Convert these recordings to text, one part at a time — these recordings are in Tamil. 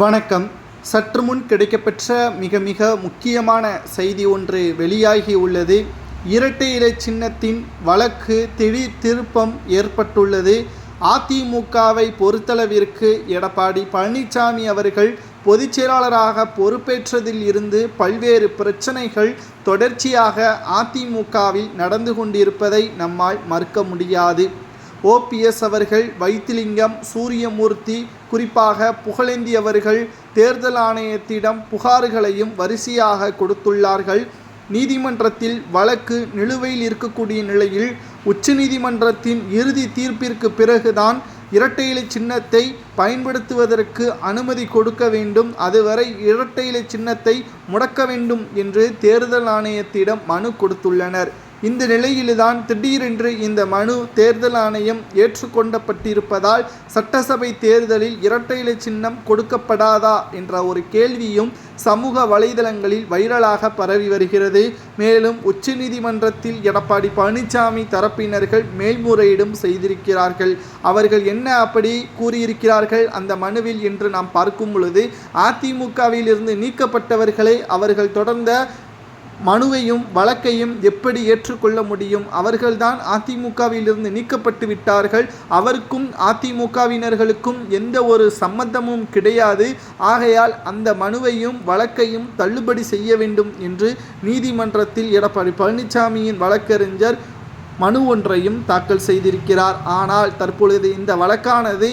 வணக்கம். சற்று முன் கிடைக்கப்பெற்ற மிக மிக முக்கியமான செய்தி ஒன்று வெளியாகி உள்ளது. இரட்டை இலை சின்னத்தின் வழக்கு திடீர் திருப்பம் ஏற்பட்டுள்ளது. அதிமுகவை பொறுத்தளவிற்கு எடப்பாடி பழனிசாமி அவர்கள் பொதுச்செயலாளராக பொறுப்பேற்றதில் இருந்து பல்வேறு பிரச்சனைகள் தொடர்ச்சியாக அதிமுகவில் நடந்து கொண்டிருப்பதை நம்மால் மறுக்க முடியாது. ஓபிஎஸ் அவர்கள் வைத்திலிங்கம் சூரியமூர்த்தி குறிப்பாக புகழேந்தி அவர்கள் தேர்தல் ஆணையத்திடம் புகார்களையும் வரிசையாக கொடுத்துள்ளார்கள். நீதிமன்றத்தில் வழக்கு நிலுவையில் இருக்கக்கூடிய நிலையில் உச்சநீதிமன்றத்தின் இறுதி தீர்ப்பிற்கு பிறகுதான் இரட்டை இலை சின்னத்தை பயன்படுத்துவதற்கு அனுமதி கொடுக்க வேண்டும். அதுவரை இரட்டை இலை சின்னத்தை முடக்க வேண்டும் என்று தேர்தல் ஆணையத்திடம் மனு கொடுத்துள்ளனர். இந்த நிலையில்தான் திடீரென்று இந்த மனு தேர்தல் ஆணையம் ஏற்றுக்கொண்டப்பட்டிருப்பதால் சட்டசபை தேர்தலில் இரட்டை இலை சின்னம் கொடுக்கப்படாதா என்ற ஒரு கேள்வியும் சமூக வலைதளங்களில் வைரலாக பரவி வருகிறது. மேலும் உச்சநீதிமன்றத்தில் எடப்பாடி பழனிசாமி தரப்பினர்கள் மேல்முறையீடும் செய்திருக்கிறார்கள். அவர்கள் என்ன அப்படி கூறியிருக்கிறார்கள்? அந்த மனுவில் என்று நாம் பார்க்கும் பொழுது அதிமுகவில் இருந்து நீக்கப்பட்டவர்களை அவர்கள் தொடர்ந்த மனுவையும் வழக்கையும் எப்படி ஏற்றுக்கொள்ள முடியும்? அவர்கள்தான் அதிமுகவிலிருந்து நீக்கப்பட்டு விட்டார்கள். அவருக்கும் அதிமுகவினர்களுக்கும் எந்த ஒரு சம்மந்தமும் கிடையாது. ஆகையால் அந்த மனுவையும் வழக்கையும் தள்ளுபடி செய்ய வேண்டும் என்று நீதிமன்றத்தில் எடப்பாடி பழனிசாமியின் வழக்கறிஞர் மனு ஒன்றையும் தாக்கல் செய்திருக்கிறார். ஆனால் தற்பொழுது இந்த வழக்கானது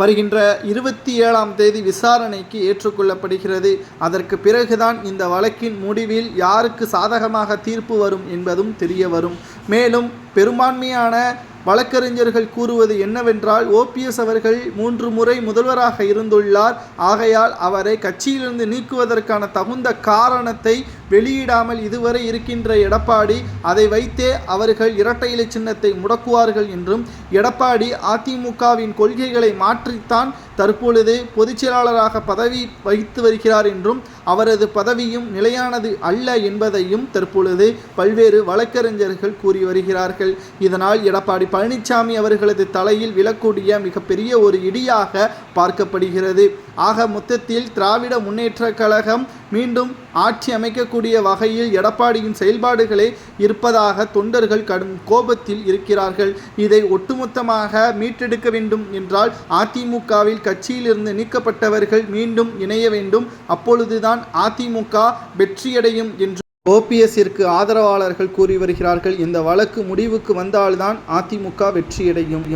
வருகின்ற இருபத்தி ஏழாம் தேதி விசாரணைக்கு ஏற்றுக்கொள்ளப்படுகிறது. அதற்கு பிறகுதான் இந்த வழக்கின் முடிவில் யாருக்கு சாதகமாக தீர்ப்பு வரும் என்பதும் தெரிய வரும். மேலும் பெரும்பான்மையான வழக்கறிஞர்கள் கூறுவது என்னவென்றால் ஓபிஎஸ் அவர்கள் மூன்று முறை முதல்வராக இருந்துள்ளார். ஆகையால் அவரை கட்சியிலிருந்து நீக்குவதற்கான தகுந்த காரணத்தை வெளியிடாமல் இதுவரை இருக்கின்ற எடப்பாடி அதை வைத்தே அவர்கள் இரட்டை இலை சின்னத்தை முடக்குவார்கள் என்றும் எடப்பாடி அதிமுகவின் கொள்கைகளை மாற்றித்தான் தற்பொழுது பொதுச்செயலாளராக பதவி வகித்து வருகிறார் என்றும் அவரது பதவியும் நிலையானது அல்ல என்பதையும் தற்பொழுது பல்வேறு வழக்கறிஞர்கள் கூறி வருகிறார்கள். இதனால் எடப்பாடி பழனிசாமி அவர்களது தலையில் விழக்கூடிய மிகப்பெரிய ஒரு இடியாக பார்க்கப்படுகிறது. ஆக மொத்தத்தில் திராவிட முன்னேற்ற கழகம் மீண்டும் ஆட்சி அமைக்கக்கூடிய வகையில் எடப்பாடியின் செயல்பாடுகளே இருப்பதாக தொண்டர்கள் கடும் கோபத்தில் இருக்கிறார்கள். இதை ஒட்டுமொத்தமாக மீட்டெடுக்க வேண்டும் என்றால் அதிமுகவில் கட்சியிலிருந்து நீக்கப்பட்டவர்கள் மீண்டும் இணைய வேண்டும். அப்பொழுதுதான் அதிமுக வெற்றியடையும் என்று ஓபிஎஸ்ஸிற்கு ஆதரவாளர்கள் கூறி வருகிறார்கள். இந்த வழக்கு முடிவுக்கு வந்தால்தான் அதிமுக வெற்றியடையும்.